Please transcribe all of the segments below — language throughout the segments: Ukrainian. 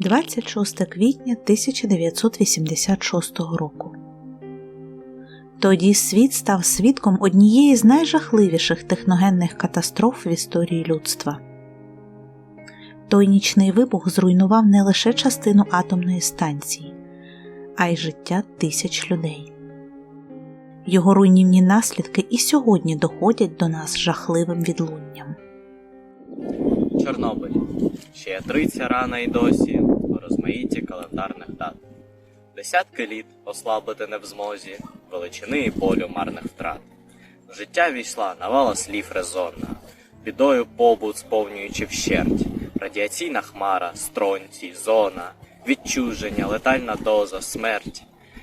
26 квітня 1986 року. Тоді світ став свідком однієї з найжахливіших техногенних катастроф в історії людства. Той нічний вибух зруйнував не лише частину атомної станції, а й життя тисяч людей. Його руйнівні наслідки і сьогодні доходять до нас жахливим відлунням. Чорнобиль. Ще ятриця рана й досі у розмаїтті календарних дат. Десятки літ ослабити не в змозі, величини і болю марних втрат. В життя війшла навала слів резонна, бідою побут сповнюючи вщерть, радіаційна хмара, стронці, зона, відчуження, летальна доза, смерть.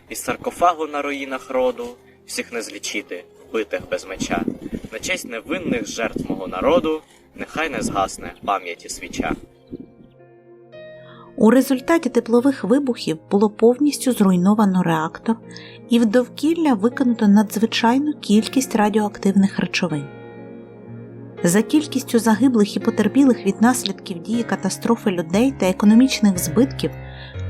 Із саркофагу на руїнах роду всіх не злічити, вбитих без меча. На честь невинних жертв мого народу нехай не згасне пам'яті свіча. У результаті теплових вибухів було повністю зруйновано реактор і в довкілля викинуто надзвичайну кількість радіоактивних речовин. За кількістю загиблих і потерпілих від наслідків дії катастрофи людей та економічних збитків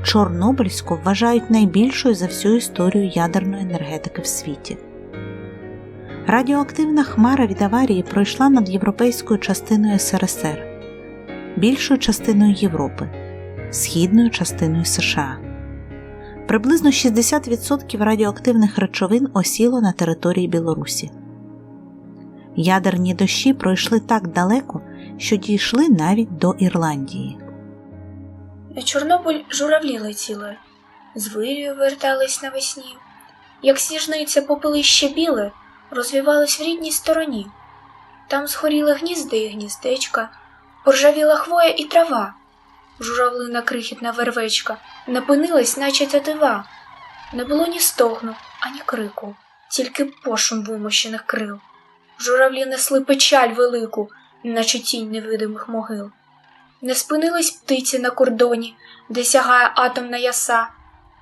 Чорнобильську вважають найбільшою за всю історію ядерної енергетики в світі. Радіоактивна хмара від аварії пройшла над європейською частиною СРСР, більшою частиною Європи, східною частиною США. Приблизно 60% радіоактивних речовин осіло на території Білорусі. Ядерні дощі пройшли так далеко, що дійшли навіть до Ірландії. Чорнобиль журавлі летіли, з вирію вертались навесні, як сніжниця попелище біле, розвівалось в рідній стороні. Там згоріли гнізди і гніздечка, поржавіла хвоя і трава. Журавлина крихітна вервечка напинилась, наче тетива. Не було ні стогну, ані крику, тільки пошум вимощених крил. Журавлі несли печаль велику, наче тінь невидимих могил. Не спинились птиці на кордоні, де сягає атомна яса,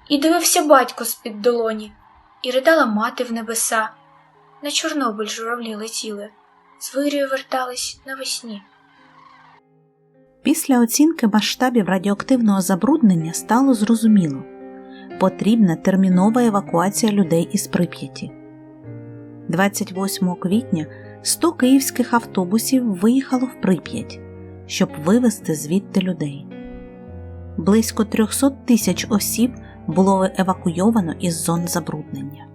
і дивився батько з-під долоні, і ридала мати в небеса. На Чорнобиль журавлі летіли, з вирію вертались навесні. Після оцінки масштабів радіоактивного забруднення стало зрозуміло потрібна термінова евакуація людей із Прип'яті. 28 квітня 100 київських автобусів виїхало в Прип'ять, щоб вивезти звідти людей. Близько 300 тисяч осіб було евакуйовано із зон забруднення.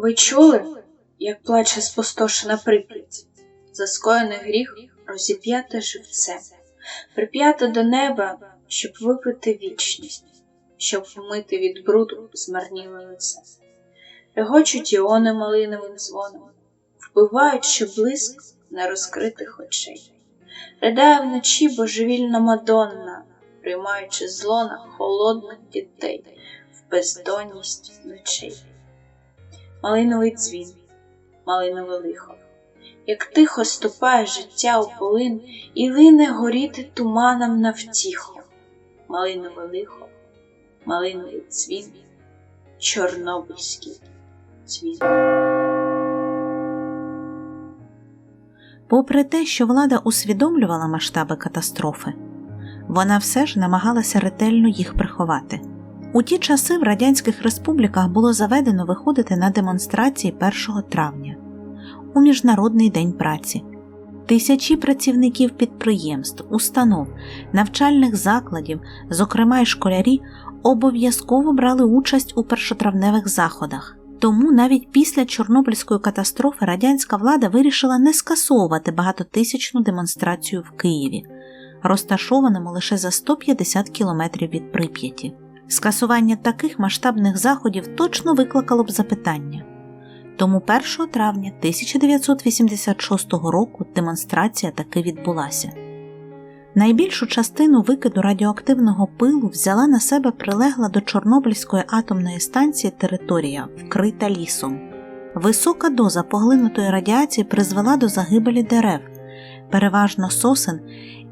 Ви чули, як плаче спустошена Прип'ять? За скоєний гріх розіп'яте живцем, прип'яте до неба, щоб випити вічність, щоб вмити від бруду змарніле лице. Регочуть іони малиновим дзвоном, вбивають ще блиск нерозкритих очей. Ридає вночі божевільна Мадонна, приймаючи зло на холодних дітей в бездонність ночей. Малиновий дзвін, малинове лихо, як тихо ступає життя у полин і лине горіти туманом на втіху. Малинове лихо, малиновий дзвін, чорнобильський дзвін. Попри те, що влада усвідомлювала масштаби катастрофи, вона все ж намагалася ретельно їх приховати. У ті часи в радянських республіках було заведено виходити на демонстрації 1 травня у Міжнародний день праці. Тисячі працівників підприємств, установ, навчальних закладів, зокрема й школярі, обов'язково брали участь у першотравневих заходах. Тому навіть після Чорнобильської катастрофи радянська влада вирішила не скасовувати багатотисячну демонстрацію в Києві, розташованому лише за 150 кілометрів від Прип'яті. Скасування таких масштабних заходів точно викликало б запитання. Тому 1 травня 1986 року демонстрація таки відбулася. Найбільшу частину викиду радіоактивного пилу взяла на себе прилегла до Чорнобильської атомної станції територія, вкрита лісом. Висока доза поглинутої радіації призвела до загибелі дерев, переважно сосен,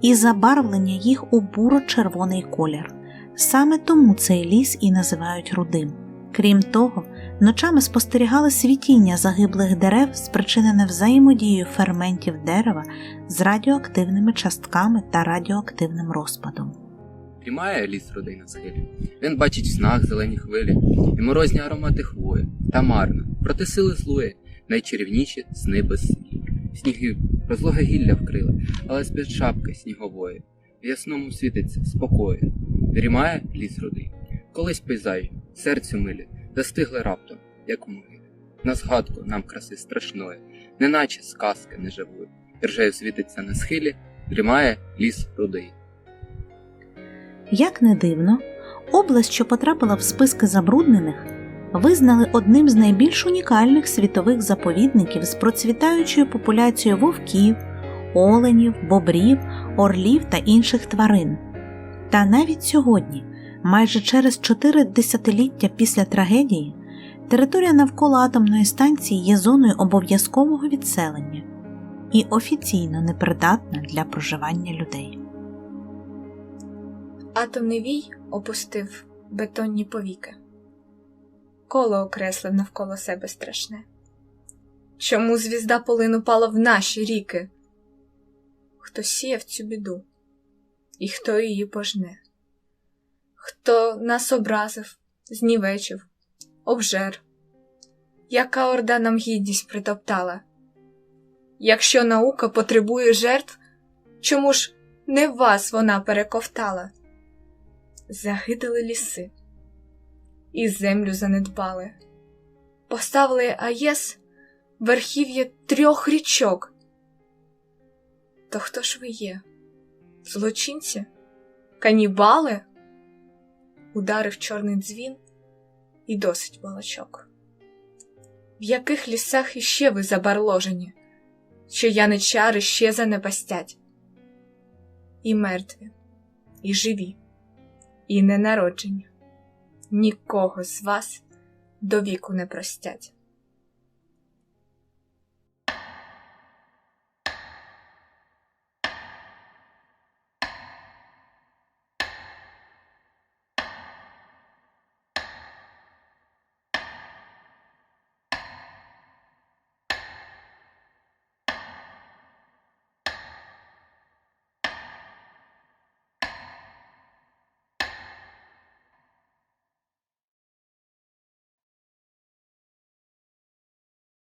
і забарвлення їх у буро-червоний колір. Саме тому цей ліс і називають рудим. Крім того, Ночами спостерігали світіння загиблих дерев, спричинене взаємодією ферментів дерева з радіоактивними частками та радіоактивним розпадом. Дрімає ліс рудий на схилі. Він бачить в снах зелені хвилі і морозні аромати хвої. Та марно, проти сили злої, найчарівніші сни без сні. Сніги розлоге гілля вкрили, але з-під шапки снігової. В ясному світиться спокою. Дрімає ліс рудий. Колись пейзажі, серцю милі, застигли раптом, як могилі. На згадку нам краси страшної, неначе сказки неживої. Держею світиться на схилі, дрімає ліс рудий. Як не дивно, область, що потрапила в списки забруднених, визнали одним з найбільш унікальних світових заповідників з процвітаючою популяцією вовків, оленів, бобрів, орлів та інших тварин. Та навіть сьогодні, майже через чотири десятиліття після трагедії, територія навколо атомної станції є зоною обов'язкового відселення і офіційно непридатна для проживання людей. Атомний вій опустив бетонні повіки. Коло окреслив навколо себе страшне. Чому звізда полин упала в наші ріки? Хто сіяв цю біду, і хто її пожне? Хто нас образив, знівечив, обжер? Яка орда нам гідність притоптала? Якщо наука потребує жертв, чому ж не вас вона перековтала? Загидали ліси і землю занедбали, поставили АЕС верхів'я трьох річок. То хто ж ви є? Злочинці? Канібали? Ударив чорний дзвін і досить балачок. В яких лісах іще ви забарложені, що яничари ще занепастять? І мертві, і живі і ненароджені. Нікого з вас до віку не простять.